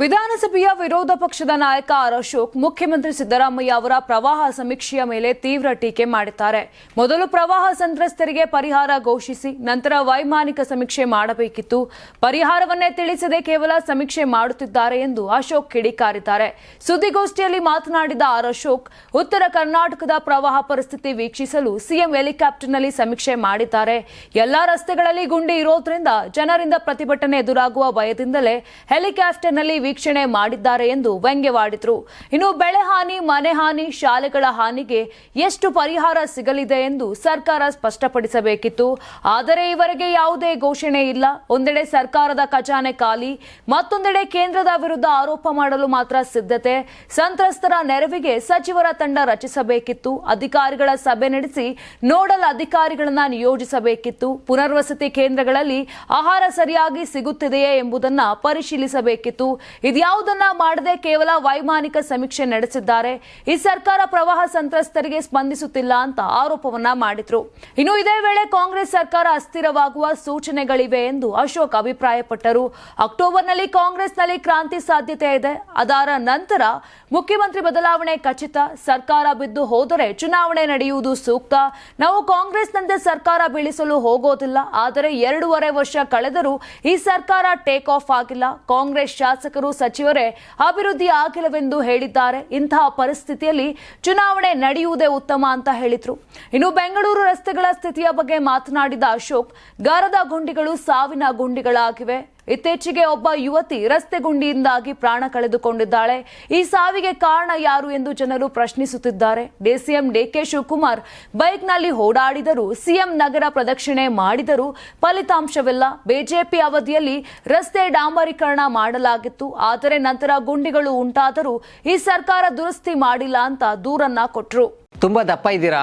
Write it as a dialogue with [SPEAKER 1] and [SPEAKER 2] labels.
[SPEAKER 1] ವಿಧಾನಸಭೆಯ ವಿರೋಧ ಪಕ್ಷದ ನಾಯಕ ಆರ್ ಅಶೋಕ್, ಮುಖ್ಯಮಂತ್ರಿ ಸಿದ್ದರಾಮಯ್ಯ ಅವರ ಪ್ರವಾಹ ಸಮೀಕ್ಷೆಯ ಮೇಲೆ ತೀವ್ರ ಟೀಕೆ ಮಾಡಿದ್ದಾರೆ. ಮೊದಲು ಪ್ರವಾಹ ಸಂತ್ರಸ್ತರಿಗೆ ಪರಿಹಾರ ಘೋಷಿಸಿ, ನಂತರ ವೈಮಾನಿಕ ಸಮೀಕ್ಷೆ ಮಾಡಬೇಕಿತ್ತು. ಪರಿಹಾರವನ್ನೇ ತಿಳಿಸದೆ ಕೇವಲ ಸಮೀಕ್ಷೆ ಮಾಡುತ್ತಿದ್ದಾರೆ ಎಂದು ಅಶೋಕ್ ಕಿಡಿಕಾರಿದ್ದಾರೆ. ಸುದ್ದಿಗೋಷ್ಠಿಯಲ್ಲಿ ಮಾತನಾಡಿದ ಆರ್ ಅಶೋಕ್, ಉತ್ತರ ಕರ್ನಾಟಕದ ಪ್ರವಾಹ ಪರಿಸ್ಥಿತಿ ವೀಕ್ಷಿಸಲು ಸಿಎಂ ಹೆಲಿಕಾಪ್ಟರ್ನಲ್ಲಿ ಸಮೀಕ್ಷೆ ಮಾಡಿದ್ದಾರೆ. ಎಲ್ಲಾ ರಸ್ತೆಗಳಲ್ಲಿ ಗುಂಡಿ ಇರೋದ್ರಿಂದ ಜನರಿಂದ ಪ್ರತಿಭಟನೆ ಎದುರಾಗುವ ಭಯದಿಂದಲೇ ಹೆಲಿಕಾಪ್ಟರ್ನಲ್ಲಿ ವೀಕ್ಷಣೆ ಮಾಡಿದ್ದಾರೆ ಎಂದು ವ್ಯಂಗ್ಯವಾಡಿದರು. ಇನ್ನು ಬೆಳೆ ಹಾನಿ, ಮನೆ ಹಾನಿ, ಶಾಲೆಗಳ ಹಾನಿಗೆ ಎಷ್ಟು ಪರಿಹಾರ ಸಿಗಲಿದೆ ಎಂದು ಸರ್ಕಾರ ಸ್ಪಷ್ಟಪಡಿಸಬೇಕಿತ್ತು. ಆದರೆ ಇವರಿಗೆ ಯಾವುದೇ ಘೋಷಣೆ ಇಲ್ಲ. ಒಂದೆಡೆ ಸರ್ಕಾರದ ಖಜಾನೆ ಖಾಲಿ, ಮತ್ತೊಂದೆಡೆ ಕೇಂದ್ರದ ವಿರುದ್ಧ ಆರೋಪ ಮಾಡಲು ಮಾತ್ರ ಸಿದ್ಧತೆ. ಸಂತ್ರಸ್ತರ ನೆರವಿಗೆ ಸಚಿವರ ತಂಡ ರಚಿಸಬೇಕಿತ್ತು. ಅಧಿಕಾರಿಗಳ ಸಭೆ ನಡೆಸಿ ನೋಡಲ್ ಅಧಿಕಾರಿಗಳನ್ನ ನಿಯೋಜಿಸಬೇಕಿತ್ತು. ಪುನರ್ವಸತಿ ಕೇಂದ್ರಗಳಲ್ಲಿ ಆಹಾರ ಸರಿಯಾಗಿ ಸಿಗುತ್ತಿದೆಯೇ ಎಂಬುದನ್ನು ಪರಿಶೀಲಿಸಬೇಕಿತ್ತು. ಇದ್ಯಾವುದನ್ನ ಮಾಡದೆ ಕೇವಲ ವೈಮಾನಿಕ ಸಮೀಕ್ಷೆ ನಡೆಸಿದ್ದಾರೆ. ಈ ಸರ್ಕಾರ ಪ್ರವಾಹ ಸಂತ್ರಸ್ತರಿಗೆ ಸ್ಪಂದಿಸುತ್ತಿಲ್ಲ ಅಂತ ಆರೋಪವನ್ನ ಮಾಡಿದ್ರು. ಇನ್ನು ಇದೇ ವೇಳೆ ಕಾಂಗ್ರೆಸ್ ಸರ್ಕಾರ ಅಸ್ಥಿರವಾಗುವ ಸೂಚನೆಗಳಿವೆ ಎಂದು ಅಶೋಕ್ ಅಭಿಪ್ರಾಯಪಟ್ಟರು. ಅಕ್ಟೋಬರ್ನಲ್ಲಿ ಕಾಂಗ್ರೆಸ್ನಲ್ಲಿ ಕ್ರಾಂತಿ ಸಾಧ್ಯತೆ ಇದೆ. ಅದರ ನಂತರ ಮುಖ್ಯಮಂತ್ರಿ ಬದಲಾವಣೆ ಖಚಿತ. ಸರ್ಕಾರ ಬಿದ್ದು ಹೋದರೆ ಚುನಾವಣೆ ನಡೆಯುವುದು ಸೂಕ್ತ. ನಾವು ಕಾಂಗ್ರೆಸ್ನಂತೆ ಸರ್ಕಾರ ಬೀಳಿಸಲು ಹೋಗೋದಿಲ್ಲ. ಆದರೆ ಎರಡೂವರೆ ವರ್ಷ ಕಳೆದರೂ ಈ ಸರ್ಕಾರ ಟೇಕ್ ಆಫ್ ಆಗಿಲ್ಲ. ಕಾಂಗ್ರೆಸ್ ಶಾಸಕರು ಸಚಿವರೇ, ಅಭಿವೃದ್ಧಿ ಆಗಿಲ್ಲವೆಂದು ಹೇಳಿದ್ದಾರೆ. ಇಂತಹ ಪರಿಸ್ಥಿತಿಯಲ್ಲಿ ಚುನಾವಣೆ ನಡೆಯುವುದೇ ಉತ್ತಮ ಅಂತ ಹೇಳಿದ್ರು. ಇನ್ನು ಬೆಂಗಳೂರು ರಸ್ತೆಗಳ ಸ್ಥಿತಿಯ ಬಗ್ಗೆ ಮಾತನಾಡಿದ ಅಶೋಕ್, ಗರದ ಗುಂಡಿಗಳು ಸಾವಿನ ಗುಂಡಿಗಳಾಗಿವೆ. ಇತ್ತೀಚೆಗೆ ಒಬ್ಬ ಯುವತಿ ರಸ್ತೆ ಗುಂಡಿಯಿಂದಾಗಿ ಪ್ರಾಣ ಕಳೆದುಕೊಂಡಿದ್ದಾಳೆ. ಈ ಸಾವಿಗೆ ಕಾರಣ ಯಾರು ಎಂದು ಜನರು ಪ್ರಶ್ನಿಸುತ್ತಿದ್ದಾರೆ. ಡಿಸಿಎಂ ಡಿಕೆ ಶಿವಕುಮಾರ್ ಬೈಕ್ನಲ್ಲಿ ಓಡಾಡಿದರು ಸಿಎಂ ನಗರ ಪ್ರದಕ್ಷಿಣೆ ಮಾಡಿದರೂ ಫಲಿತಾಂಶವಿಲ್ಲ. ಬಿಜೆಪಿ ಅವಧಿಯಲ್ಲಿ ರಸ್ತೆ ಡಾಂಬರೀಕರಣ ಮಾಡಲಾಗಿತ್ತು. ಆದರೆ ನಂತರ ಗುಂಡಿಗಳು ಉಂಟಾದರೂ ಈ ಸರ್ಕಾರ ದುರಸ್ತಿ ಮಾಡಿಲ್ಲ ಅಂತ ದೂರನ್ನ ಕೊಟ್ಟರು
[SPEAKER 2] ತುಂಬಾ ದಪ್ಪ ಇದ್ದೀರಾ?